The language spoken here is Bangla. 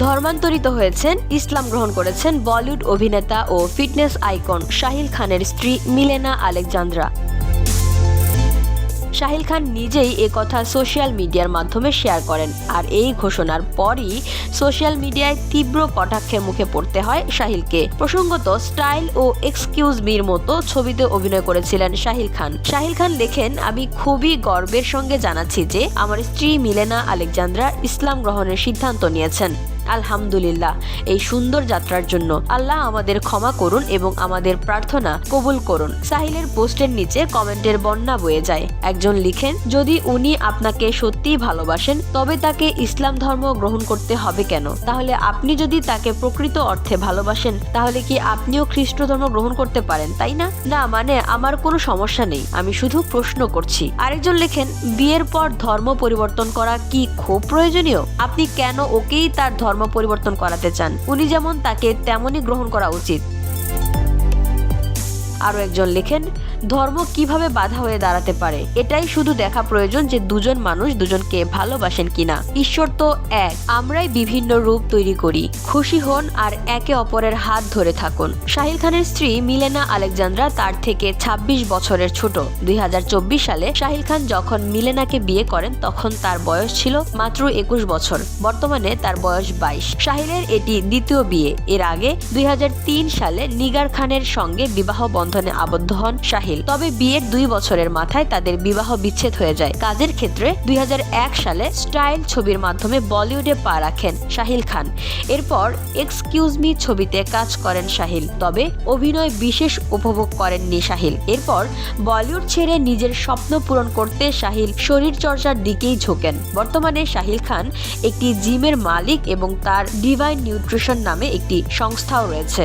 ধর্মান্তরিত হয়েছেন, ইসলাম গ্রহণ করেছেন বলিউড অভিনেতা ও ফিটনেস আইকন শাহিল খানের স্ত্রী মিলেনা আলেকজান্দ্রা। শাহিল খান নিজেই এ কথা সোশ্যাল মিডিয়ার মাধ্যমে শেয়ার করেন আর এই ঘোষণার পরই সোশ্যাল মিডিয়ায় তীব্র কটাক্ষের মুখে পড়তে হয় শাহিলকে। প্রসঙ্গত স্টাইল ও এক্সকিউজ মির মতো ছবিতে অভিনয় করেছিলেন শাহিল খান। শাহিল খান লেখেন, আমি খুবই গর্বের সঙ্গে জানাচ্ছি যে আমার স্ত্রী মিলেনা আলেকজান্দ্রা ইসলাম গ্রহণের সিদ্ধান্ত নিয়েছেন। আলহামদুলিল্লাহ। এই সুন্দর যাত্রার জন্য আল্লাহ আমাদের ক্ষমা করুন এবং আমাদের প্রার্থনা কবুল করুন। সাহিলের পোস্টের নিচে কমেন্টের বন্যা বয়ে যায়। একজন লিখেন, যদি উনি আপনাকে সত্যিই ভালোবাসেন, তবে তাকে ইসলাম ধর্ম গ্রহণ করতে হবে কেন? তাহলে আপনি যদি তাকে প্রকৃত অর্থে ভালোবাসেন, তাহলে কি আপনিও খ্রিস্ট ধর্ম গ্রহণ করতে পারেন, তাই না? না মানে আমার কোনো সমস্যা নেই। আমি শুধু প্রশ্ন করছি। আরেকজন লেখেন, বিয়ের পর ধর্ম পরিবর্তন করা কি খুব প্রয়োজনীয়? আপনি কেন ওকেই তার ধর্ম পরিবর্তন করাতে চান। উনি যেমন তাকে তেমনই গ্রহণ করা উচিত। আরও একজন লেখেন ধর্ম কীভাবে বাধা হয়ে দাঁড়াতে পারে? এটাই শুধু দেখা প্রয়োজন যে দুজন মানুষ দুজনকে ভালোবাসেন কিনা। ঈশ্বর তো এক। আমরাই বিভিন্ন রূপ তৈরি করি। খুশি হন আর একে অপরের হাত ধরে থাকুন। শাহিল খানের স্ত্রী মিলেনা আলেকজান্দ্রা তার থেকে ২৬ বছরের ছোট। দুই হাজার চব্বিশ সালে শাহিল খান যখন মিলেনাকে বিয়ে করেন, তখন তার বয়স ছিল মাত্র একুশ বছর। বর্তমানে তার বয়স বাইশ। শাহিলের এটি দ্বিতীয় বিয়ে। এর আগে দুই হাজার তিন সালে নিগার খানের সঙ্গে বিবাহ বন্ধনে আবদ্ধ হন শাহিল। তবে বিয়ের দুই বছরের মাথায় তাদের বিবাহ বিচ্ছেদ হয়ে যায়। কাজের ক্ষেত্রে দুই সালে স্টাইল ছবির মাধ্যমে বলিউডে পা রাখেন শাহিল খান। এরপর এক্সকিউজ মি ছবিতে কাজ করেন শাহিল। তবে অভিনয় বিশেষ উপভোগ করেননি শাহিল। এরপর বলিউড ছেড়ে নিজের স্বপ্ন পূরণ করতে শাহিল শরীর চর্চার দিকেই ঝোঁকেন। বর্তমানে শাহিল খান একটি জিমের মালিক এবং তার ডিভাইন নিউট্রিশন নামে একটি সংস্থাও রয়েছে।